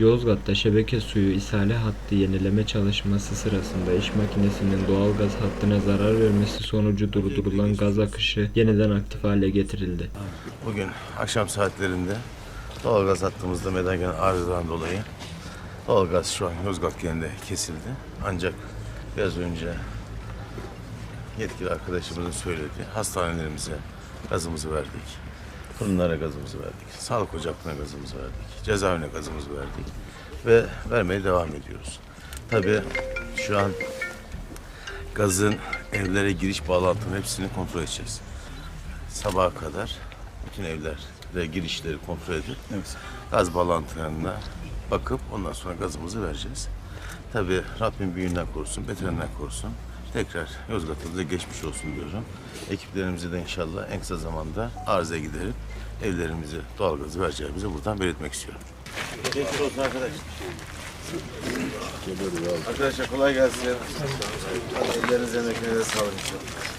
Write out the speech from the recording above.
Yozgat'ta şebeke suyu ishale hattı yenileme çalışması sırasında iş makinesinin doğal gaz hattına zarar vermesi sonucu durdurulan gaz akışı yeniden aktif hale getirildi. Bugün akşam saatlerinde doğalgaz hattımızda meydana gelen arızadan dolayı doğalgaz şu an Yozgat genelinde kesildi. Ancak biraz önce yetkili arkadaşımızın söylediği hastanelerimize gazımızı verdik. Fırınlara gazımızı verdik. Sağlık ocaklarına gazımızı verdik. Cezaevine gazımızı verdik. Ve vermeye devam ediyoruz. Tabii şu an gazın evlere giriş bağlantının hepsini kontrol edeceğiz sabaha kadar bütün evler ve girişleri kontrol edip gaz bağlantılarına bakıp ondan sonra gazımızı vereceğiz. Tabii Rabbim büyüğünden korusun, beterinden korusun. Tekrar Yozgat'ımıza geçmiş olsun diyorum. Ekiplerimizi de inşallah en kısa zamanda arızaya giderip evlerimizi doğalgazı vereceğimizi buradan belirtmek istiyorum. Geçmiş olsun arkadaşlar. Arkadaşlar kolay gelsin. Hadi ellerinize emeklerinize sağlık inşallah.